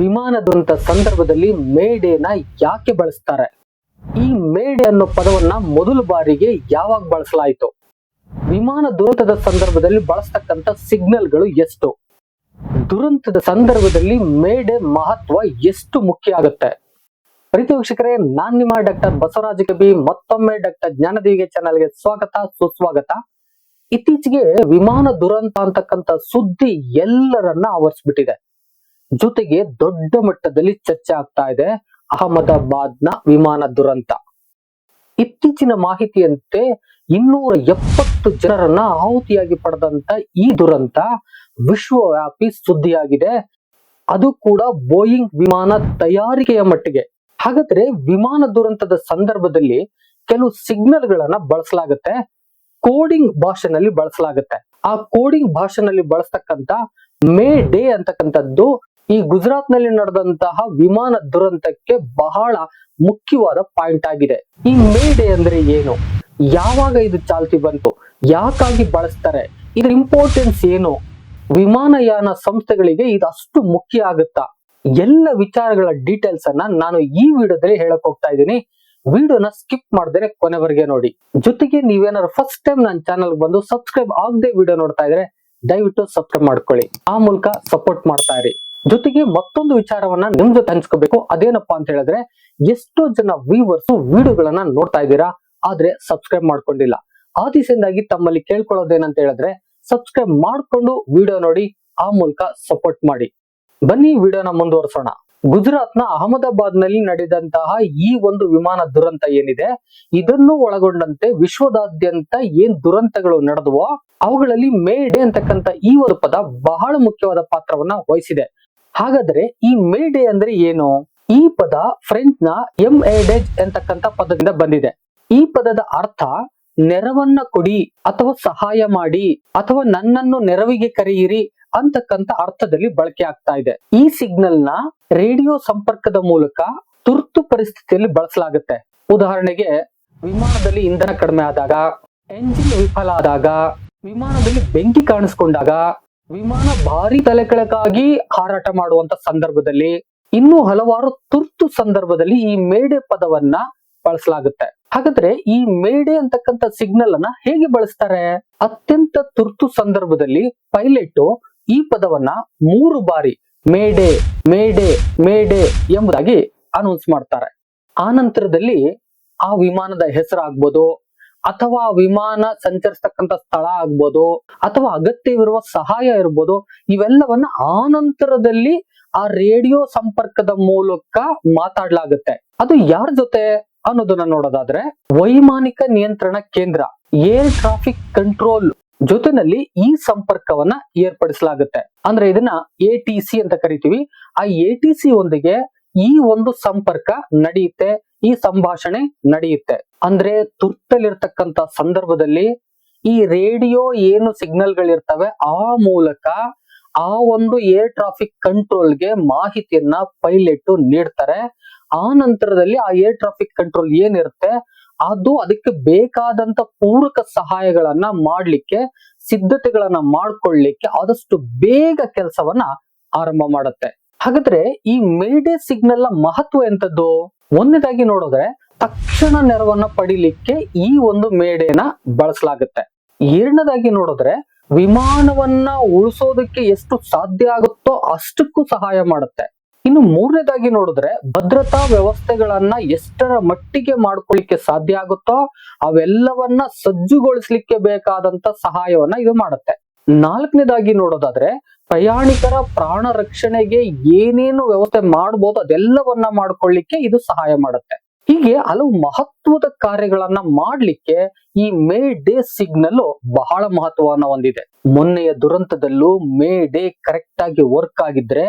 ವಿಮಾನ ದುರಂತ ಸಂದರ್ಭದಲ್ಲಿ ಮೇಡೇನ ಯಾಕೆ ಬಳಸ್ತಾರೆ? ಈ ಮೇಡೆ ಅನ್ನೋ ಪದವನ್ನ ಮೊದಲ ಬಾರಿಗೆ ಯಾವಾಗ ಬಳಸಲಾಯಿತು? ವಿಮಾನ ದುರಂತದ ಸಂದರ್ಭದಲ್ಲಿ ಬಳಸ್ತಕ್ಕಂತ ಸಿಗ್ನಲ್ಗಳು ಎಷ್ಟು? ದುರಂತದ ಸಂದರ್ಭದಲ್ಲಿ ಮೇಡೆ ಮಹತ್ವ ಎಷ್ಟು ಮುಖ್ಯ ಆಗುತ್ತೆ? ಪ್ರೀತಿ ವೀಕ್ಷಕರೇ ನಾನ್ ನಿಮ್ಮ ಡಾಕ್ಟರ್ ಬಸವರಾಜ ಕಬಿ ಮತ್ತೊಮ್ಮೆ ಡಾಕ್ಟರ್ ಜ್ಞಾನದೀವಿಗೆ ಚಾನಲ್ಗೆ ಸ್ವಾಗತ, ಸುಸ್ವಾಗತ. ಇತ್ತೀಚೆಗೆ ವಿಮಾನ ದುರಂತ ಅಂತಕ್ಕಂತ ಸುದ್ದಿ ಎಲ್ಲರನ್ನ ಆವರಿಸ್ಬಿಟ್ಟಿದೆ. ಜೊತೆಗೆ ದೊಡ್ಡ ಮಟ್ಟದಲ್ಲಿ ಚರ್ಚೆ ಆಗ್ತಾ ಇದೆ ಅಹಮದಾಬಾದ್ನ ವಿಮಾನ ದುರಂತ. ಇತ್ತೀಚಿನ ಮಾಹಿತಿಯಂತೆ ಇನ್ನೂರ ಎಪ್ಪತ್ತು ಜನರನ್ನ ಆಹುತಿಯಾಗಿ ಪಡೆದಂತ ಈ ದುರಂತ ವಿಶ್ವವ್ಯಾಪಿ ಸುದ್ದಿಯಾಗಿದೆ. ಅದು ಕೂಡ ಬೋಯಿಂಗ್ ವಿಮಾನ ತಯಾರಿಕೆಯ ಮಟ್ಟಿಗೆ. ಹಾಗಾದ್ರೆ ವಿಮಾನ ದುರಂತದ ಸಂದರ್ಭದಲ್ಲಿ ಕೆಲವು ಸಿಗ್ನಲ್ ಗಳನ್ನ ಬಳಸಲಾಗುತ್ತೆ, ಕೋಡಿಂಗ್ ಭಾಷೆನಲ್ಲಿ ಬಳಸಲಾಗುತ್ತೆ. ಆ ಕೋಡಿಂಗ್ ಭಾಷೆನಲ್ಲಿ ಬಳಸ್ತಕ್ಕಂತ ಮೇ ಡೇ ಅಂತಕ್ಕಂಥದ್ದು ಈ ಗುಜರಾತ್ನಲ್ಲಿ ನಡೆದಂತಹ ವಿಮಾನ ದುರಂತಕ್ಕೆ ಬಹಳ ಮುಖ್ಯವಾದ ಪಾಯಿಂಟ್ ಆಗಿದೆ. ಈ ಮೇ ಡೇ ಅಂದ್ರೆ ಏನು? ಯಾವಾಗ ಇದು ಚಾಲ್ತಿ ಬಂತು? ಯಾಕಾಗಿ ಬಳಸ್ತಾರೆ? ಇದ್ರ ಇಂಪಾರ್ಟೆನ್ಸ್ ಏನು? ವಿಮಾನಯಾನ ಸಂಸ್ಥೆಗಳಿಗೆ ಇದು ಅಷ್ಟು ಮುಖ್ಯ ಆಗುತ್ತಾ? ಎಲ್ಲ ವಿಚಾರಗಳ ಡೀಟೇಲ್ಸ್ ಅನ್ನ ನಾನು ಈ ವಿಡಿಯೋದಲ್ಲಿ ಹೇಳಕ್ ಹೋಗ್ತಾ ಇದ್ದೀನಿ. ವಿಡಿಯೋನ ಸ್ಕಿಪ್ ಮಾಡಿದ್ರೆ ಕೊನೆವರೆಗೆ ನೋಡಿ. ಜೊತೆಗೆ ನೀವೇನಾದ್ರು ಫಸ್ಟ್ ಟೈಮ್ ನನ್ನ ಚಾನಲ್ ಬಂದು ಸಬ್ಸ್ಕ್ರೈಬ್ ಆಗದೆ ವಿಡಿಯೋ ನೋಡ್ತಾ ಇದ್ರೆ ದಯವಿಟ್ಟು ಸಬ್ಸ್ಕ್ರೈಬ್ ಮಾಡ್ಕೊಳ್ಳಿ. ಆ ಮೂಲಕ ಸಪೋರ್ಟ್ ಮಾಡ್ತಾ ಇರಿ. ಜೊತೆಗೆ ಮತ್ತೊಂದು ವಿಚಾರವನ್ನ ನಿಮ್ ಜೊತೆ ಹಂಚ್ಕೋಬೇಕು. ಅದೇನಪ್ಪಾ ಅಂತ ಹೇಳಿದ್ರೆ, ಎಷ್ಟೋ ಜನ ವ್ಯೂವರ್ಸ್ ವಿಡಿಯೋಗಳನ್ನ ನೋಡ್ತಾ ಇದ್ದೀರಾ, ಆದ್ರೆ ಸಬ್ಸ್ಕ್ರೈಬ್ ಮಾಡ್ಕೊಂಡಿಲ್ಲ. ಆ ದಿಸೆಯಿಂದಾಗಿ ತಮ್ಮಲ್ಲಿ ಕೇಳ್ಕೊಳ್ಳೋದೇನಂತ ಹೇಳಿದ್ರೆ ಸಬ್ಸ್ಕ್ರೈಬ್ ಮಾಡ್ಕೊಂಡು ವಿಡಿಯೋ ನೋಡಿ, ಆ ಮೂಲಕ ಸಪೋರ್ಟ್ ಮಾಡಿ. ಬನ್ನಿ ವಿಡಿಯೋನ ಮುಂದುವರಿಸೋಣ. ಗುಜರಾತ್ನ ಅಹಮದಾಬಾದ್ನಲ್ಲಿ ನಡೆದಂತಹ ಈ ಒಂದು ವಿಮಾನ ದುರಂತ ಏನಿದೆ, ಇದನ್ನು ಒಳಗೊಂಡಂತೆ ವಿಶ್ವದಾದ್ಯಂತ ಏನ್ ದುರಂತಗಳು ನಡೆದವೋ, ಅವುಗಳಲ್ಲಿ ಮೇ ಡೇ ಅಂತಕ್ಕಂತ ಈ ಒಂದು ಪದ ಬಹಳ ಮುಖ್ಯವಾದ ಪಾತ್ರವನ್ನ ವಹಿಸಿದೆ. ಹಾಗಾದ್ರೆ ಈ ಮೇ ಡೇ ಅಂದ್ರೆ ಏನು? ಈ ಪದ ಫ್ರೆಂಚ್ನ ಎಂ ಎಡೆಜ್ ಎಂತಕ್ಕಂತ ಪದದಿಂದ ಬಂದಿದೆ. ಈ ಪದದ ಅರ್ಥ ನೆರವನ್ನ ಕೊಡಿ ಅಥವಾ ಸಹಾಯ ಮಾಡಿ ಅಥವಾ ನನ್ನನ್ನು ನೆರವಿಗೆ ಕರೆಯಿರಿ ಅಂತಕ್ಕಂತ ಅರ್ಥದಲ್ಲಿ ಬಳಕೆ ಆಗ್ತಾ ಇದೆ. ಈ ಸಿಗ್ನಲ್ನ ರೇಡಿಯೋ ಸಂಪರ್ಕದ ಮೂಲಕ ತುರ್ತು ಪರಿಸ್ಥಿತಿಯಲ್ಲಿ ಬಳಸಲಾಗುತ್ತೆ. ಉದಾಹರಣೆಗೆ, ವಿಮಾನದಲ್ಲಿ ಇಂಧನ ಕಡಿಮೆ ಆದಾಗ ಎಂಜಿನ್ ವಿಫಲ ಆದಾಗ, ವಿಮಾನದಲ್ಲಿ ಬೆಂಕಿ ಕಾಣಿಸ್ಕೊಂಡಾಗ ವಿಮಾನ ಭಾರಿ ತಲೆಕೆಳಕಾಗಿ ಹಾರಾಟ ಮಾಡುವಂತ ಸಂದರ್ಭದಲ್ಲಿ ಇನ್ನೂ ಹಲವಾರು ತುರ್ತು ಸಂದರ್ಭದಲ್ಲಿ ಈ ಮೇಡೆ ಪದವನ್ನ ಬಳಸಲಾಗುತ್ತೆ. ಹಾಗಾದ್ರೆ ಈ ಮೇಡೆ ಅಂತಕ್ಕಂಥ ಸಿಗ್ನಲ್ ಅನ್ನ ಹೇಗೆ ಬಳಸ್ತಾರೆ? ಅತ್ಯಂತ ತುರ್ತು ಸಂದರ್ಭದಲ್ಲಿ ಪೈಲಟ್ ಈ ಪದವನ್ನ ಮೂರು ಬಾರಿ ಮೇಡೆ ಮೇಡೆ ಮೇಡೆ ಎಂಬುದಾಗಿ ಅನೌನ್ಸ್ ಮಾಡ್ತಾರೆ. ಆ ನಂತರದಲ್ಲಿ ಆ ವಿಮಾನದ ಹೆಸರಾಗ್ಬೋದು ಅಥವಾ ವಿಮಾನ ಸಂಚರಿಸ್ತಕ್ಕಂಥ ಸ್ಥಳ ಆಗ್ಬೋದು, ಅಥವಾ ಅಗತ್ಯವಿರುವ ಸಹಾಯ ಇರ್ಬೋದು, ಇವೆಲ್ಲವನ್ನ ಆನಂತರದಲ್ಲಿ ಆ ರೇಡಿಯೋ ಸಂಪರ್ಕದ ಮೂಲಕ ಮಾತಾಡ್ಲಾಗುತ್ತೆ. ಅದು ಯಾರ ಜೊತೆ ಅನ್ನೋದನ್ನ ನೋಡೋದಾದ್ರೆ, ವೈಮಾನಿಕ ನಿಯಂತ್ರಣ ಕೇಂದ್ರ, ಏರ್ ಟ್ರಾಫಿಕ್ ಕಂಟ್ರೋಲ್ ಜೊತೆನಲ್ಲಿ ಈ ಸಂಪರ್ಕವನ್ನ ಏರ್ಪಡಿಸಲಾಗುತ್ತೆ. ಅಂದ್ರೆ ಇದನ್ನ ಎ ಟಿ ಸಿ ಅಂತ ಕರಿತೀವಿ. ಆ ಎ ಟಿ ಸಿ ಒಂದಿಗೆ ಈ ಒಂದು ಸಂಪರ್ಕ ನಡೆಯುತ್ತೆ, ಈ ಸಂಭಾಷಣೆ ನಡೆಯುತ್ತೆ. ಅಂದ್ರೆ ತುರ್ತಲಿರ್ತಕ್ಕಂತ ಸಂದರ್ಭದಲ್ಲಿ ಈ ರೇಡಿಯೋ ಏನು ಸಿಗ್ನಲ್ ಗಳಿರ್ತವೆ ಆ ಮೂಲಕ ಆ ಒಂದು ಏರ್ ಟ್ರಾಫಿಕ್ ಕಂಟ್ರೋಲ್ಗೆ ಮಾಹಿತಿಯನ್ನ ಪೈಲಟ್ ನೀಡ್ತಾರೆ. ಆ ನಂತರದಲ್ಲಿ ಆ ಏರ್ ಟ್ರಾಫಿಕ್ ಕಂಟ್ರೋಲ್ ಏನಿರುತ್ತೆ, ಅದು ಅದಕ್ಕೆ ಬೇಕಾದಂತ ಪೂರಕ ಸಹಾಯಗಳನ್ನ ಮಾಡ್ಲಿಕ್ಕೆ, ಸಿದ್ಧತೆಗಳನ್ನ ಮಾಡ್ಕೊಳ್ಳಿಕ್ಕೆ ಆದಷ್ಟು ಬೇಗ ಕೆಲಸವನ್ನ ಆರಂಭ ಮಾಡುತ್ತೆ. ಹಾಗಾದ್ರೆ ಈ ಮೇಡೆ ಸಿಗ್ನಲ್ನ ಮಹತ್ವ ಎಂತದ್ದು? ಒಂದನೇದಾಗಿ ನೋಡಿದ್ರೆ ತಕ್ಷಣ ನೆರವನ್ನ ಪಡಿಲಿಕ್ಕೆ ಈ ಒಂದು ಮೇಡೆನ ಬಳಸಲಾಗುತ್ತೆ. ಎರಡನೇದಾಗಿ ನೋಡಿದ್ರೆ ವಿಮಾನವನ್ನ ಉಳಿಸೋದಕ್ಕೆ ಎಷ್ಟು ಸಾಧ್ಯ ಆಗುತ್ತೋ ಅಷ್ಟಕ್ಕೂ ಸಹಾಯ ಮಾಡುತ್ತೆ. ಇನ್ನು ಮೂರನೇದಾಗಿ ನೋಡಿದ್ರೆ ಭದ್ರತಾ ವ್ಯವಸ್ಥೆಗಳನ್ನ ಎಷ್ಟರ ಮಟ್ಟಿಗೆ ಮಾಡ್ಕೊಳ್ಳಿಕ್ಕೆ ಸಾಧ್ಯ ಆಗುತ್ತೋ ಅವೆಲ್ಲವನ್ನ ಸಜ್ಜುಗೊಳಿಸ್ಲಿಕ್ಕೆ ಬೇಕಾದಂತ ಸಹಾಯವನ್ನ ಇದು ಮಾಡುತ್ತೆ. ನಾಲ್ಕನೇದಾಗಿ ನೋಡೋದಾದ್ರೆ ಪ್ರಯಾಣಿಕರ ಪ್ರಾಣ ರಕ್ಷಣೆಗೆ ಏನೇನು ವ್ಯವಸ್ಥೆ ಮಾಡಬಹುದು ಅದೆಲ್ಲವನ್ನ ಮಾಡ್ಕೊಳ್ಳಿಕ್ಕೆ ಇದು ಸಹಾಯ ಮಾಡುತ್ತೆ. ಹೀಗೆ ಹಲವು ಮಹತ್ವದ ಕಾರ್ಯಗಳನ್ನ ಮಾಡ್ಲಿಕ್ಕೆ ಈ ಮೇ ಡೇ ಸಿಗ್ನಲ್ ಬಹಳ ಮಹತ್ವವನ್ನ ಹೊಂದಿದೆ. ಮೊನ್ನೆಯ ದುರಂತದಲ್ಲೂ ಮೇ ಡೇ ಕರೆಕ್ಟ್ ಆಗಿ ವರ್ಕ್ ಆಗಿದ್ರೆ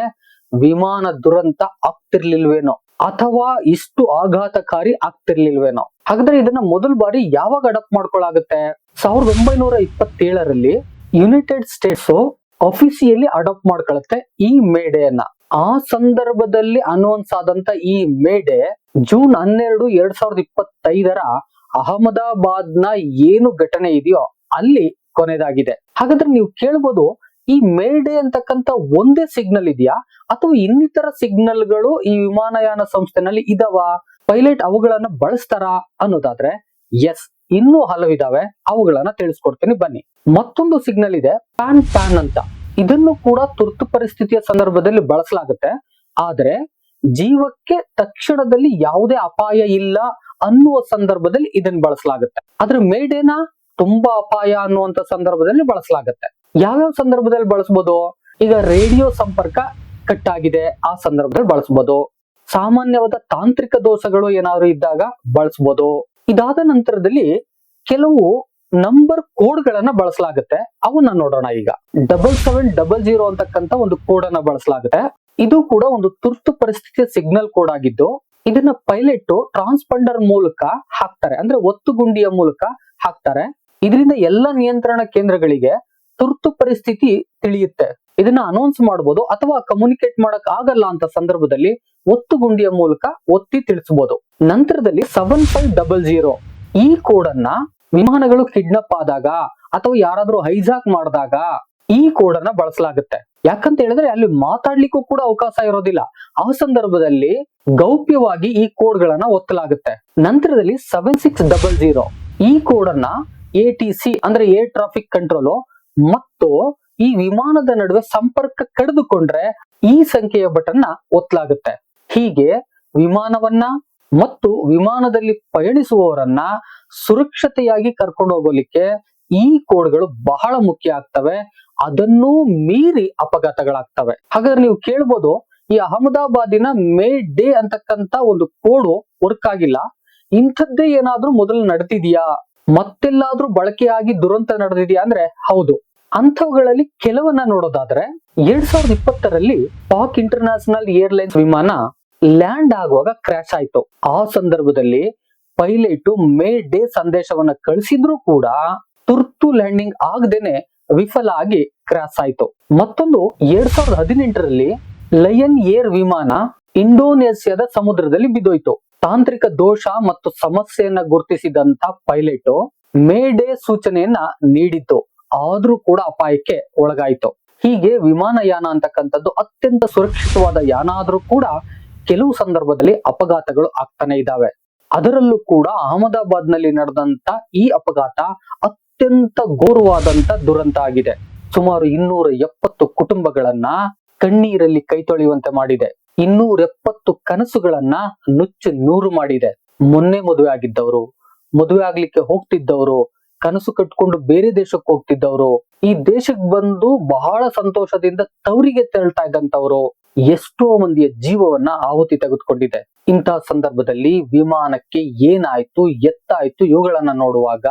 ವಿಮಾನ ದುರಂತ ಆಗ್ತಿರ್ಲಿಲ್ವೇನೋ ಅಥವಾ ಇಷ್ಟು ಆಘಾತಕಾರಿ ಆಗ್ತಿರ್ಲಿಲ್ವೇನೋ. ಹಾಗಾದ್ರೆ ಇದನ್ನ ಮೊದಲ ಬಾರಿ ಯಾವಾಗ ಅಡಪ್ಟ್ ಮಾಡ್ಕೊಳ್ಳಾಗುತ್ತೆ ಸಾವಿರದ ಒಂಬೈನೂರ ಇಪ್ಪತ್ತೇಳರಲ್ಲಿ ಯುನೈಟೆಡ್ ಸ್ಟೇಟ್ಸ್ ಅಫಿಸಿಯಲಿ ಅಡಾಪ್ಟ್ ಮಾಡ್ಕೊಳತ್ತೆ ಈ ಮೇಡೆಯನ್ನ. ಆ ಸಂದರ್ಭದಲ್ಲಿ ಅನೌನ್ಸ್ ಆದಂತ ಈ ಮೇಡೆ ಜೂನ್ ಹನ್ನೆರಡು ಎರಡ್ ಸಾವಿರದ ಇಪ್ಪತ್ತೈದರ ಅಹಮದಾಬಾದ್ನ ಏನು ಘಟನೆ ಇದೆಯೋ ಅಲ್ಲಿ ಕೊನೆದಾಗಿದೆ. ಹಾಗಾದ್ರೆ ನೀವು ಕೇಳ್ಬೋದು ಈ ಮೇಡೆ ಅಂತಕ್ಕಂತ ಒಂದೇ ಸಿಗ್ನಲ್ ಇದೆಯಾ? ಅಥವಾ ಇನ್ನಿತರ ಸಿಗ್ನಲ್ಗಳು ಈ ವಿಮಾನಯಾನ ಸಂಸ್ಥೆನಲ್ಲಿ ಇದಾವ? ಪೈಲಟ್ ಅವುಗಳನ್ನ ಬಳಸ್ತಾರಾ ಅನ್ನೋದಾದ್ರೆ ಎಸ್ ಇನ್ನೂ ಹಲವಿದಾವೆ ಅವುಗಳನ್ನ ತಿಳಿಸ್ಕೊಡ್ತೀನಿ. ಬನ್ನಿ. ಮತ್ತೊಂದು ಸಿಗ್ನಲ್ ಇದೆ. ಪ್ಯಾನ್ ಪ್ಯಾನ್ ಅಂತ. ಇದನ್ನು ಕೂಡ ತುರ್ತು ಪರಿಸ್ಥಿತಿಯ ಸಂದರ್ಭದಲ್ಲಿ ಬಳಸಲಾಗುತ್ತೆ. ಆದ್ರೆ ಜೀವಕ್ಕೆ ತಕ್ಷಣದಲ್ಲಿ ಯಾವುದೇ ಅಪಾಯ ಇಲ್ಲ ಅನ್ನುವ ಸಂದರ್ಭದಲ್ಲಿ ಇದನ್ನ ಬಳಸಲಾಗುತ್ತೆ. ಆದ್ರೆ ಮೇಡೇನ ತುಂಬಾ ಅಪಾಯ ಅನ್ನುವಂತ ಸಂದರ್ಭದಲ್ಲಿ ಬಳಸಲಾಗುತ್ತೆ. ಯಾವ್ಯಾವ ಸಂದರ್ಭದಲ್ಲಿ ಬಳಸಬಹುದು ಈಗ ರೇಡಿಯೋ ಸಂಪರ್ಕ ಕಟ್ ಆಗಿದೆ ಆ ಸಂದರ್ಭದಲ್ಲಿ ಬಳಸಬಹುದು ಸಾಮಾನ್ಯವಾದ ತಾಂತ್ರಿಕ ದೋಷಗಳು ಏನಾದ್ರು ಇದ್ದಾಗ ಬಳಸಬಹುದು ಇದಾದ ನಂತರದಲ್ಲಿ ಕೆಲವು ನಂಬರ್ ಕೋಡ್ ಗಳನ್ನ ಬಳಸಲಾಗುತ್ತೆ. ಅವನ್ನ ನೋಡೋಣ ಈಗ. ಡಬಲ್ ಸೆವೆನ್ ಡಬಲ್ ಜೀರೋ ಅಂತಕ್ಕಂತ ಒಂದು ಕೋಡ್ ಅನ್ನ ಬಳಸಲಾಗುತ್ತೆ. ಇದು ಕೂಡ ಒಂದು ತುರ್ತು ಪರಿಸ್ಥಿತಿಯ ಸಿಗ್ನಲ್ ಕೋಡ್ ಆಗಿದ್ದು, ಇದನ್ನ ಪೈಲಟ್ ಟ್ರಾನ್ಸ್ಪಂಡರ್ ಮೂಲಕ ಹಾಕ್ತಾರೆ. ಅಂದ್ರೆ ಒತ್ತು ಗುಂಡಿಯ ಮೂಲಕ ಹಾಕ್ತಾರೆ. ಇದರಿಂದ ಎಲ್ಲ ನಿಯಂತ್ರಣ ಕೇಂದ್ರಗಳಿಗೆ ತುರ್ತು ಪರಿಸ್ಥಿತಿ ತಿಳಿಯುತ್ತೆ. ಇದನ್ನ ಅನೌನ್ಸ್ ಮಾಡಬಹುದು ಅಥವಾ ಕಮ್ಯುನಿಕೇಟ್ ಮಾಡಕ್ ಆಗಲ್ಲ ಅಂತ ಸಂದರ್ಭದಲ್ಲಿ ಒತ್ತು ಗುಂಡಿಯ ಮೂಲಕ ಒತ್ತಿ ತಿಳಿಸಬಹುದು ನಂತರದಲ್ಲಿ ಸೆವೆನ್ ಫೈವ್ ಡಬಲ್ ಜೀರೋ ಈ ಕೋಡ್ ಅನ್ನ ವಿಮಾನಗಳು ಕಿಡ್ನಾಪ್ ಆದಾಗ ಅಥವಾ ಯಾರಾದ್ರೂ ಹೈಜಾಕ್ ಮಾಡಿದಾಗ ಈ ಕೋಡ್ ಅನ್ನ ಬಳಸಲಾಗುತ್ತೆ. ಯಾಕಂತ ಹೇಳಿದ್ರೆ ಅಲ್ಲಿ ಮಾತಾಡ್ಲಿಕ್ಕೂ ಕೂಡ ಅವಕಾಶ ಇರೋದಿಲ್ಲ. ಆ ಸಂದರ್ಭದಲ್ಲಿ ಗೌಪ್ಯವಾಗಿ ಈ ಕೋಡ್ ಗಳನ್ನ ಒತ್ತಲಾಗುತ್ತೆ. ನಂತರದಲ್ಲಿ ಸೆವೆನ್ ಸಿಕ್ಸ್ ಡಬಲ್ ಜೀರೋ ಈ ಕೋಡ್ ಅನ್ನ ಎ ಟಿ ಸಿ ಅಂದ್ರೆ ಏರ್ ಟ್ರಾಫಿಕ್ ಕಂಟ್ರೋಲ್ ಮತ್ತು ಈ ವಿಮಾನದ ನಡುವೆ ಸಂಪರ್ಕ ಕಡಿದುಕೊಂಡ್ರೆ ಈ ಸಂಖ್ಯೆಯ ಬಟನ್ನ ಒತ್ತಲಾಗುತ್ತೆ ಹೀಗೆ ವಿಮಾನವನ್ನ ಮತ್ತು ವಿಮಾನದಲ್ಲಿ ಪಯಣಿಸುವವರನ್ನ ಸುರಕ್ಷತೆಯಾಗಿ ಕರ್ಕೊಂಡು ಹೋಗಲಿಕ್ಕೆ ಈ ಕೋಡ್ಗಳು ಬಹಳ ಮುಖ್ಯ ಆಗ್ತವೆ. ಅದನ್ನೂ ಮೀರಿ ಅಪಘಾತಗಳಾಗ್ತವೆ. ಹಾಗಾದ್ರೆ ನೀವು ಕೇಳ್ಬೋದು, ಈ ಅಹಮದಾಬಾದಿನ ಮೇ ಡೇ ಅಂತಕ್ಕಂತ ಒಂದು ಕೋಡ್ ವರ್ಕ್ ಆಗಿಲ್ಲ. ಇಂಥದ್ದೇ ಏನಾದ್ರೂ ಮೊದಲು ನಡೆದಿದ್ಯಾ? ಮತ್ತೆಲ್ಲಾದ್ರೂ ಬಳಕೆಯಾಗಿ ದುರಂತ ನಡೆದಿದೆಯಾ? ಅಂದ್ರೆ ಹೌದು. ಅಂಥವುಗಳಲ್ಲಿ ಕೆಲವನ್ನ ನೋಡೋದಾದ್ರೆ ಎರಡ್ ಸಾವಿರದ ಇಪ್ಪತ್ತರಲ್ಲಿ ಪಾಕ್ ಇಂಟರ್ನ್ಯಾಷನಲ್ ಏರ್ಲೈನ್ಸ್ ವಿಮಾನ ಲ್ಯಾಂಡ್ ಆಗುವಾಗ ಕ್ರಾಶ್ ಆಯ್ತು. ಆ ಸಂದರ್ಭದಲ್ಲಿ ಪೈಲಟ್ ಮೇ ಡೇ ಸಂದೇಶವನ್ನ ಕಳಿಸಿದ್ರು ಕೂಡ ತುರ್ತು ಲ್ಯಾಂಡಿಂಗ್ ಆಗದೇನೆ ವಿಫಲ ಆಗಿ ಕ್ರಾಶ್ ಆಯ್ತು. ಮತ್ತೊಂದು ಎರಡ್ ಸಾವಿರದ ಹದಿನೆಂಟರಲ್ಲಿ ಲಯನ್ ಏರ್ ವಿಮಾನ ಇಂಡೋನೇಷ್ಯಾದ ಸಮುದ್ರದಲ್ಲಿ ಬಿದ್ದೋಯ್ತು. ತಾಂತ್ರಿಕ ದೋಷ ಮತ್ತು ಸಮಸ್ಯೆಯನ್ನ ಗುರುತಿಸಿದಂತ ಪೈಲಟ್ ಮೇ ಡೇ ಸೂಚನೆಯನ್ನ ನೀಡಿತ್ತು. ಆದ್ರೂ ಕೂಡ ಅಪಾಯಕ್ಕೆ ಒಳಗಾಯಿತು. ಹೀಗೆ ವಿಮಾನಯಾನ ಅಂತಕ್ಕಂಥದ್ದು ಅತ್ಯಂತ ಸುರಕ್ಷಿತವಾದ ಯಾನ ಆದ್ರೂ ಕೂಡ ಕೆಲವು ಸಂದರ್ಭದಲ್ಲಿ ಅಪಘಾತಗಳು ಆಗ್ತಾನೆ ಇದಾವೆ ಅದರಲ್ಲೂ ಕೂಡ ಅಹಮದಾಬಾದ್ನಲ್ಲಿ ನಡೆದಂತ ಈ ಅಪಘಾತ ಅತ್ಯಂತ ಘೋರವಾದಂತ ದುರಂತ ಆಗಿದೆ. ಸುಮಾರು ಇನ್ನೂರ ಎಪ್ಪತ್ತು ಕುಟುಂಬಗಳನ್ನ ಕಣ್ಣೀರಲ್ಲಿ ಕೈ ತೊಳೆಯುವಂತೆ ಮಾಡಿದೆ. ಇನ್ನೂರ ಎಪ್ಪತ್ತು ಕನಸುಗಳನ್ನ ನುಚ್ಚು ನೂರು ಮಾಡಿದೆ. ಮೊನ್ನೆ ಮದುವೆ ಆಗಿದ್ದವರು, ಮದುವೆ ಆಗ್ಲಿಕ್ಕೆ ಹೋಗ್ತಿದ್ದವರು ಕನಸು ಕಟ್ಕೊಂಡು ಬೇರೆ ದೇಶಕ್ಕೆ ಹೋಗ್ತಿದ್ದವರು. ಈ ದೇಶಕ್ಕೆ ಬಂದು ಬಹಳ ಸಂತೋಷದಿಂದ ತವರಿಗೆ ತೆರಳ್ತಾ ಇದ್ದಂತವ್ರು ಎಷ್ಟೋ ಮಂದಿಯ ಜೀವವನ್ನ ಆಹುತಿ ತೆಗೆದುಕೊಂಡಿದೆ. ಇಂತಹ ಸಂದರ್ಭದಲ್ಲಿ ವಿಮಾನಕ್ಕೆ ಏನಾಯ್ತು, ಎತ್ತಾಯ್ತು ಇವುಗಳನ್ನ ನೋಡುವಾಗ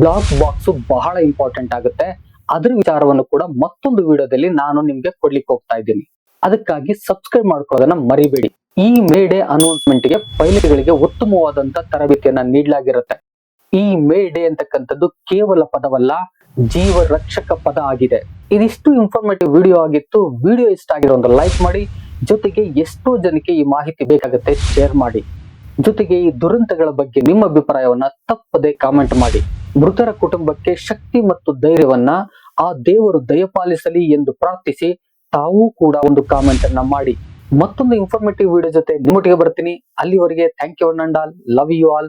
ಬ್ಲಾಕ್ ಬಾಕ್ಸ್ ಬಹಳ ಇಂಪಾರ್ಟೆಂಟ್ ಆಗುತ್ತೆ. ಅದ್ರ ವಿಚಾರವನ್ನು ಕೂಡ ಮತ್ತೊಂದು ವಿಡಿಯೋದಲ್ಲಿ ನಾನು ನಿಮ್ಗೆ ಕೊಡ್ಲಿಕ್ಕೆ ಹೋಗ್ತಾ ಇದ್ದೀನಿ. ಅದಕ್ಕಾಗಿ ಸಬ್ಸ್ಕ್ರೈಬ್ ಮಾಡ್ಕೊಳ್ಳೋದನ್ನ ಮರಿಬೇಡಿ. ಈ ಮೇಡೆ ಅನೌನ್ಸ್ಮೆಂಟ್ಗೆ ಪೈಲಟ್ಗಳಿಗೆ ಉತ್ತಮವಾದಂತ ತರಬೇತಿಯನ್ನ ನೀಡಲಾಗಿರುತ್ತೆ. ಈ ಮೇ ಡೇ ಅಂತಕ್ಕಂಥದ್ದು ಕೇವಲ ಪದವಲ್ಲ, ಜೀವ ರಕ್ಷಕ ಪದ ಆಗಿದೆ. ಇದಿಷ್ಟು ಇನ್ಫಾರ್ಮೇಟಿವ್ ವಿಡಿಯೋ ಆಗಿತ್ತು. ವಿಡಿಯೋ ಇಷ್ಟ ಆಗಿರೋ ಒಂದು ಲೈಕ್ ಮಾಡಿ. ಜೊತೆಗೆ ಎಷ್ಟೋ ಜನಕ್ಕೆ ಈ ಮಾಹಿತಿ ಬೇಕಾಗುತ್ತೆ ಶೇರ್ ಮಾಡಿ. ಜೊತೆಗೆ ಈ ದುರಂತಗಳ ಬಗ್ಗೆ ನಿಮ್ಮ ಅಭಿಪ್ರಾಯವನ್ನ ತಪ್ಪದೆ ಕಾಮೆಂಟ್ ಮಾಡಿ. ಮೃತರ ಕುಟುಂಬಕ್ಕೆ ಶಕ್ತಿ ಮತ್ತು ಧೈರ್ಯವನ್ನ ಆ ದೇವರು ದಯಪಾಲಿಸಲಿ ಎಂದು ಪ್ರಾರ್ಥಿಸಿ ತಾವೂ ಕೂಡ ಒಂದು ಕಾಮೆಂಟ್ ಅನ್ನ ಮಾಡಿ. ಮತ್ತೊಂದು ಇನ್ಫಾರ್ಮೇಟಿವ್ ವಿಡಿಯೋ ಜೊತೆ ನಿಮ್ಮೊಟ್ಟಿಗೆ ಬರ್ತೀನಿ. ಅಲ್ಲಿವರೆಗೆ thank you and all love you all